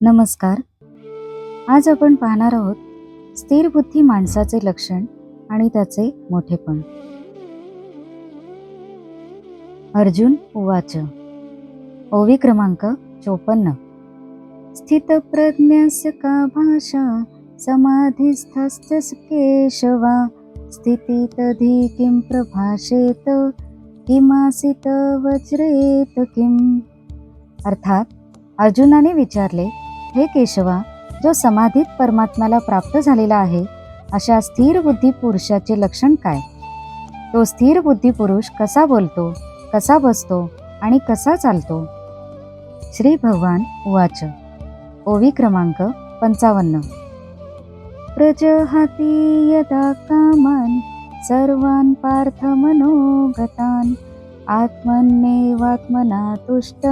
नमस्कार. आज आपण पाहणार आहोत स्थिर बुद्धी माणसाचे लक्षण आणि त्याचे मोठेपण. अर्जुन उवाच. ओवी क्रमांक चोपन्न. स्थितप्रज्ञस्य का भाषा? समाधीस्थ केशवा? स्थितीतधी किं प्रभाषेत? किमासित वज्रेत किम अर्थात अर्जुनाने विचारले हे केशवा जो समाधीत परमात्म्याला प्राप्त झालेला आहे अशा स्थिर बुद्धी पुरुषाचे लक्षण काय? तो स्थिर बुद्धी पुरुष कसा बोलतो कसा बसतो आणि कसा चालतो? श्री भगवान उवाच ओवी क्रमांक पंचावन्न. प्रजहाती यदा कामान सर्वान पार्थ मनोगतान आत्मनेवात्मना तुष्ट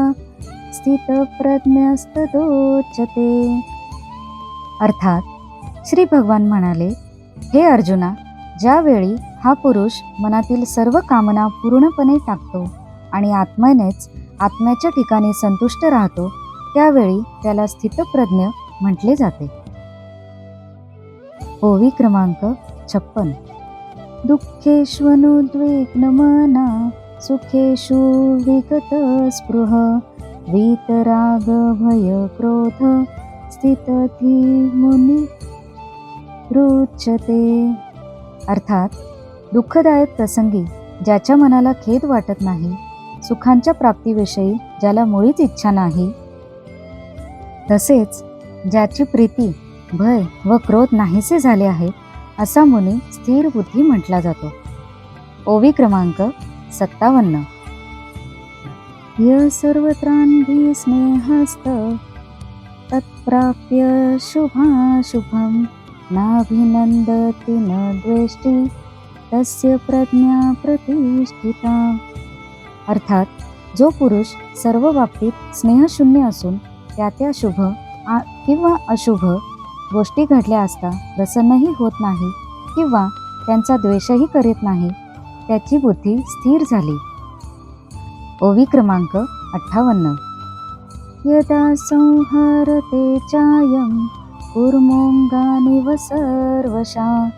स्थितप्रज्ञस्तदोच्यते अर्थात श्री भगवान म्हणाले हे अर्जुना ज्यावेळी हा पुरुष मनातील सर्व कामना पूर्णपणे टाकतो आणि आत्म्यानेच आत्म्याच्या ठिकाणी संतुष्ट राहतो त्यावेळी त्याला स्थितप्रज्ञ म्हटले जाते. ओवी क्रमांक छप्पन. दुःखेष्वनुद्विग्नमना सुखेषु विगत स्पृह वीतराग भय क्रोध स्थितधी मुनी रुचते. अर्थात दुःखदायक प्रसंगी ज्याच्या मनाला खेद वाटत नाही सुखांच्या प्राप्तीविषयी ज्याला मुळीच इच्छा नाही तसेच ज्याची प्रीती भय व क्रोध नाहीसे झाले आहेत असा मुनी स्थिर बुद्धी म्हटला जातो. ओवी क्रमांक सत्तावन्न. य सर्वत्रान्भी स्नेहस्त तत्प्राप्य शुभाशुभं नाभिनन्दति न द्वेष्टि तस्य प्रज्ञा प्रतिष्ठिता। अर्थात जो पुरुष सर्व बाबतीत स्नेहशून्य असून त्या त्या शुभ किंवा अशुभ गोष्टी घडल्या असता प्रसन्नही होत नाही किंवा त्यांचा द्वेषही करीत नाही त्याची बुद्धी स्थिर झाली. ओवी क्रमांक अठ्ठावन्न. यदा संहरते चायं कूर्मोऽङ्गानिव सर्वशा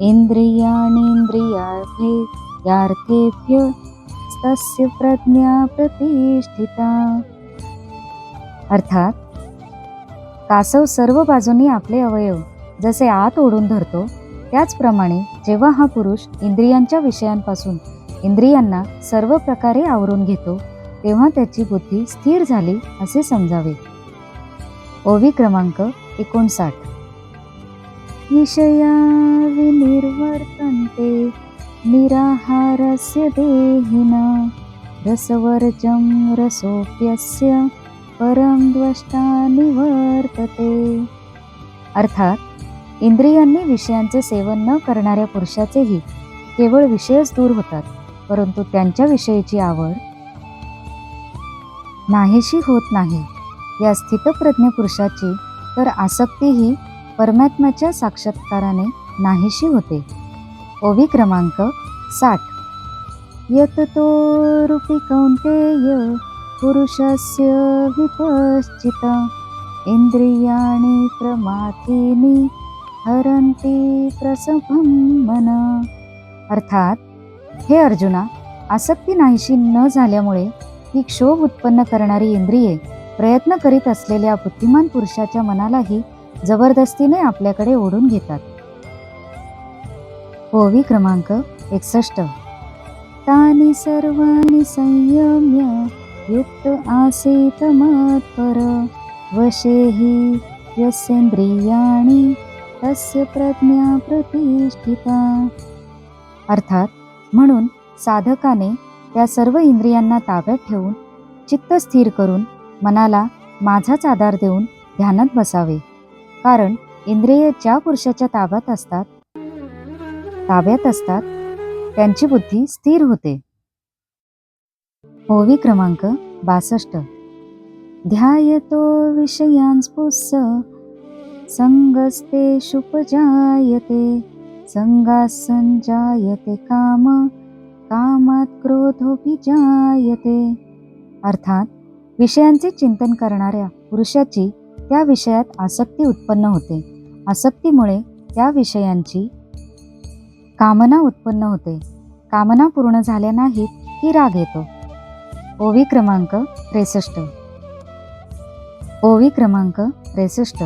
इन्द्रियाणीन्द्रियार्थे यार्थेभ्य तस्य प्रज्ञा प्रतिष्ठिता. अर्थात कासव सर्व बाजूंनी आपले अवयव जसे आत ओढून धरतो त्याचप्रमाणे जेव्हा हा पुरुष इंद्रियांच्या विषयांपासून इंद्रियांना सर्व प्रकारे आवरून घेतो तेव्हा त्याची बुद्धी स्थिर झाली असे समजावे. ओवी क्रमांक एकोणसाठ. विषया विनिर्वर्तन्ते निराहारस्य देहिना रसवर्जं रसोप्यस्य परम द्वष्टा निवर्तते. अर्थात इंद्रियांनी विषयांचे सेवन न करणाऱ्या पुरुषाचेही केवळ विषयच दूर होतात. परंतु त्यांच्या विषयीची आवड नाहीशी होत नाही. या स्थितप्रज्ञ पुरुषाची तर आसक्तीही परमात्म्याच्या साक्षात्काराने नाहीशी होते. ओवी क्रमांक साठ. यततो रूपी कौंतेय पुरुषस्य विपश्चित इंद्रियाणि प्रमाथिनी हरंती प्रसभम मन. अर्थात हे अर्जुना आसक्ती नाहीशी न झाल्यामुळे ही क्षोभ उत्पन्न करणारी इंद्रिये प्रयत्न करीत असलेल्या बुद्धिमान पुरुषाच्या मनालाही जबरदस्तीने आपल्याकडे ओढून घेतात. ओवी क्रमांक एकसष्ट. तानि सर्वानि संयम्य युक्त आसीत मत्पर वशे हि तस्य प्रज्ञा प्रतिष्ठिता। अर्थात म्हणून साधकाने त्या सर्व इंद्रियांना ताब्यात ठेवून चित्त स्थिर करून मनाला माझाच आधार देऊन ध्यानात बसावे. कारण इंद्रिय ज्या पुरुषाच्या ताब्यात असतात ताब्यात असतात त्यांची बुद्धी स्थिर होते. ओवी क्रमांक बासष्ट. ध्यायतो विषयांस्पुस्स जायते संगात संजायते काम कामात क्रोधोपि जायते अर्थात विषयांचे चिंतन करणाऱ्या पुरुषाची त्या विषयात आसक्ती उत्पन्न होते. आसक्तीमुळे त्या विषयांची कामना उत्पन्न होते. कामना पूर्ण झाल्या नाहीत की राग येतो? ओवी क्रमांक त्रेसष्ट. ओवी क्रमांक त्रेसष्ट.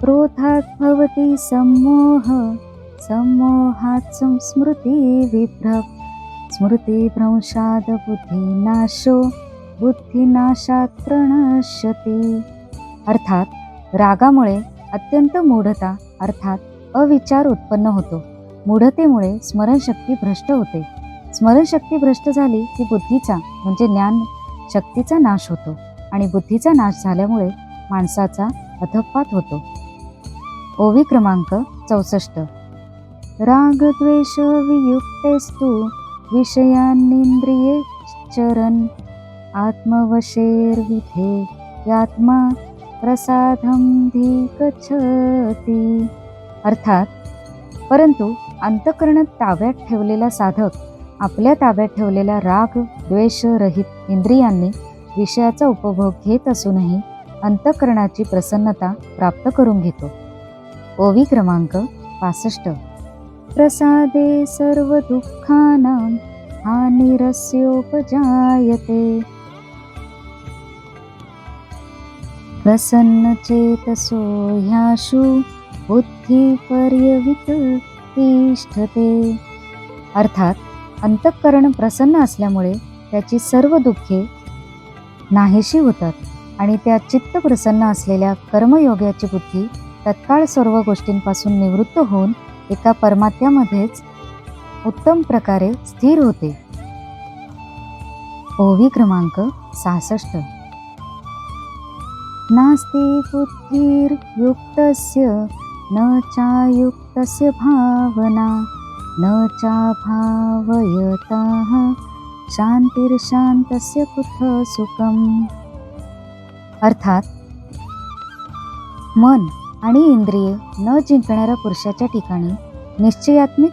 क्रोधात भवती सम्मोह. सम्मोहात स्मृती विभ्रम. स्मृतिभ्रंशाद बुद्धिनाशो बुद्धिनाशात प्रणश्यती अर्थात रागामुळे अत्यंत मूढता अर्थात अविचार उत्पन्न होतो. मूढतेमुळे स्मरणशक्ती भ्रष्ट होते. स्मरणशक्ती भ्रष्ट झाली की बुद्धीचा म्हणजे ज्ञान शक्तीचा नाश होतो आणि बुद्धीचा नाश झाल्यामुळे माणसाचा अधपात होतो. ओवी क्रमांक चौसष्ट. रागद्वेष वियुक्तेस्तु विषयानिंद्रिये आत्मवशेर्विधे यात्मा प्रसादम धिगच्छति। अर्थात परंतु अंतकरण ताब्यात ठेवलेला साधक आपल्या ताब्यात ठेवलेल्या राग द्वेष रहित इंद्रियांनी विषयाचा उपभोग घेत असूनही अंतकरणाची प्रसन्नता प्राप्त करून घेतो. ओवी क्रमांक पासष्ट. प्रसादे सर्व दुःखानां हानिरस्योपजायते प्रसन्नचेतसो ह्याशु बुद्धिपर्यवित तिष्ठते. अर्थात अंतःकरण प्रसन्न असल्यामुळे त्याची सर्व दुःखे नाहीशी होतात आणि त्या चित्त प्रसन्न असलेल्या कर्मयोग्याची बुद्धी तत्काळ सर्व गोष्टींपासून निवृत्त होऊन एका परमात्म्यामध्येच उत्तम प्रकारे स्थिर होते. ओवी क्रमांक सहासष्ट. नास्ति बुद्धिर्युक्तस्य न चायुक्तस्य भावना न चाभावयतः शांतिर्शांतस्य कुठ सुखम। अर्थात मन आणि इंद्रिये न जिंकणाऱ्या पुरुषाच्या ठिकाणी निश्चयात्मिक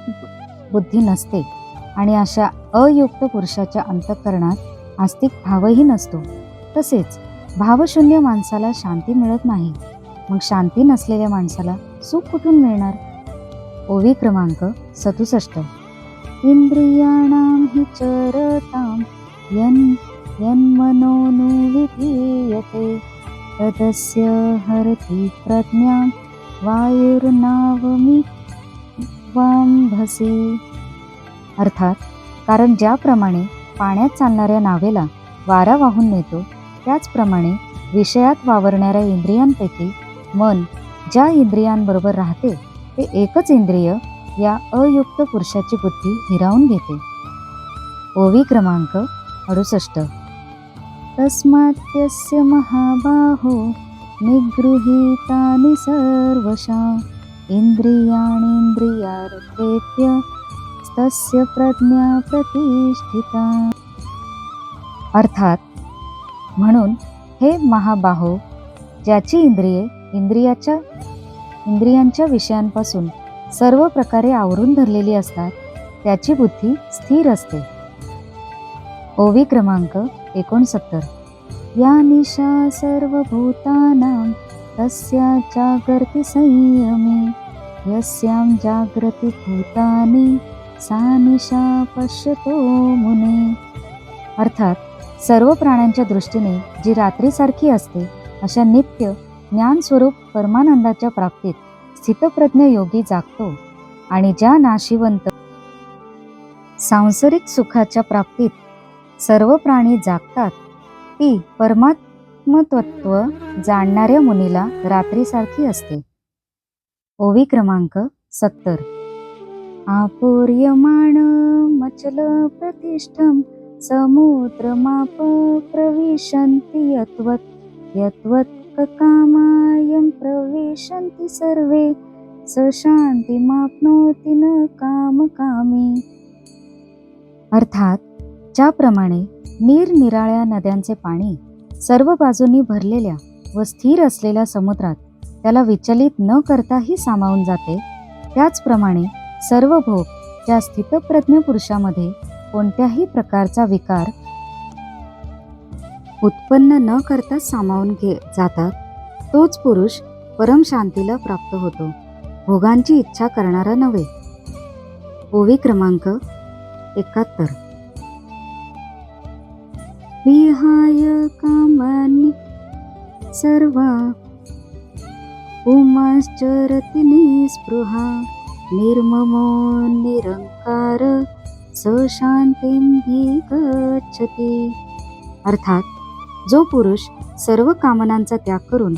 बुद्धी नसते आणि अशा अयुक्त पुरुषाच्या अंतःकरणात आस्तिक भावही नसतो. तसेच भावशून्य माणसाला शांती मिळत नाही. मग शांती नसलेल्या माणसाला सुख कुठून मिळणार? ओवी क्रमांक सदुसष्ट. इंद्रियाणां हि चरतां यन यन्मनोनुविधीयते तदस्य हरति प्रज्ञां वायुर्नावमी वांभसी अर्थात कारण ज्याप्रमाणे पाण्यात चालणाऱ्या नावेला वारा वाहून नेतो त्याचप्रमाणे विषयात वावरणाऱ्या इंद्रियांपैकी मन ज्या इंद्रियांबरोबर राहते ते एकच इंद्रिय या अयुक्त पुरुषाची बुद्धी हिरावून घेते. ओवी क्रमांक अडुसष्ट. तस्मात्यस्य महाबाहो निगृहीतानि सर्वशा इंद्रियाणींद्रियार्थेभ्य तस्य प्रज्ञा प्रतिष्ठिता। अर्थात म्हणून हे महाबाहो ज्याची इंद्रिये इंद्रियाच्या इंद्रियांच्या विषयांपासून सर्व प्रकारे आवरून धरलेली असतात त्याची बुद्धी स्थिर असते. ओवी क्रमांक एकोणसत्तर. या निशा सर्वभूतानां तस्या जागर्ति संयमी यस्यां जागृती भूतानि सा निशा पश्यतो मुने. अर्थात सर्व प्राण्यांच्या दृष्टीने जी रात्रीसारखी असते अशा नित्य ज्ञानस्वरूप परमानंदाच्या प्राप्तीत स्थितप्रज्ञ योगी जागतो आणि ज्या नाशिवंत सांसारिक सुखाच्या प्राप्तीत सर्व प्राणी जागतात. ती परमात्मतत्व जाणणाऱ्या मुनीला रात्रीसारखी असते. ओवी क्रमांक सत्तर. आपूर्यमाण मचल प्रतिष्ठम समुद्रमाप प्रविशन्ति यत्वत् यत्वत् कामायं प्रविशन्ति सर्वे स शांतिमाप्नोति न कामकामी. अर्थात ज्याप्रमाणे निरनिराळ्या नद्यांचे पाणी सर्व बाजूंनी भरलेल्या व स्थिर असलेल्या समुद्रात त्याला विचलित न करताही सामावून जाते त्याचप्रमाणे सर्व भोग त्या स्थितप्रज्ञ पुरुषामध्ये कोणत्याही प्रकारचा विकार उत्पन्न न करता सामावून घे जातात तोच पुरुष परम शांतीला प्राप्त होतो. भोगांची इच्छा करणारा नव्हे. ओवी क्रमांक एकाहत्तर. विहाय कामानी सर्वा उमाश्चरति निस्पृहा निर्ममो निरंकार स शांतीं गच्छति अर्थात जो पुरुष सर्व कामनांचा त्याग करून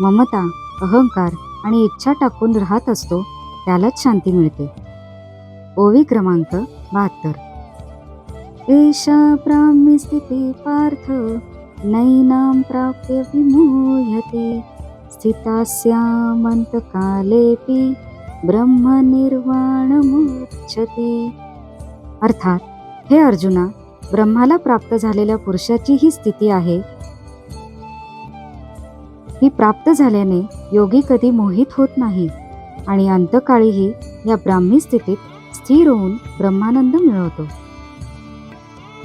ममता अहंकार आणि इच्छा टाकून राहत असतो त्यालाच शांती मिळते. ओवी क्रमांक बहात्तर. एषा ब्राह्मी स्थिती पार्थ नैनां प्राप्य विमोह्यते। स्थितास्यामन्तकालेऽपि ब्रह्मनिर्वाणमुच्यते। अर्थात हे अर्जुना ब्रह्माला प्राप्त झालेल्या पुरुषाची ही स्थिती आहे. ही प्राप्त झाल्याने योगी कधी मोहित होत नाही आणि अंतकाळीही या ब्राह्मी स्थितीत स्थिर होऊन ब्रह्मानंद मिळवतो.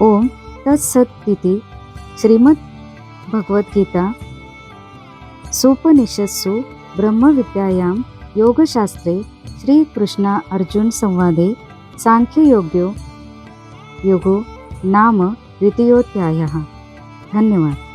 ओम तत्सत्तिती श्रीमद भगवद्गीता. सोपनिषत्सु ब्रह्मविद्यायां योगशास्त्रे श्रीकृष्णा अर्जुन संवादे सांख्ययोग्यो. योगो नाम द्वितीयोध्यायः धन्यवाद.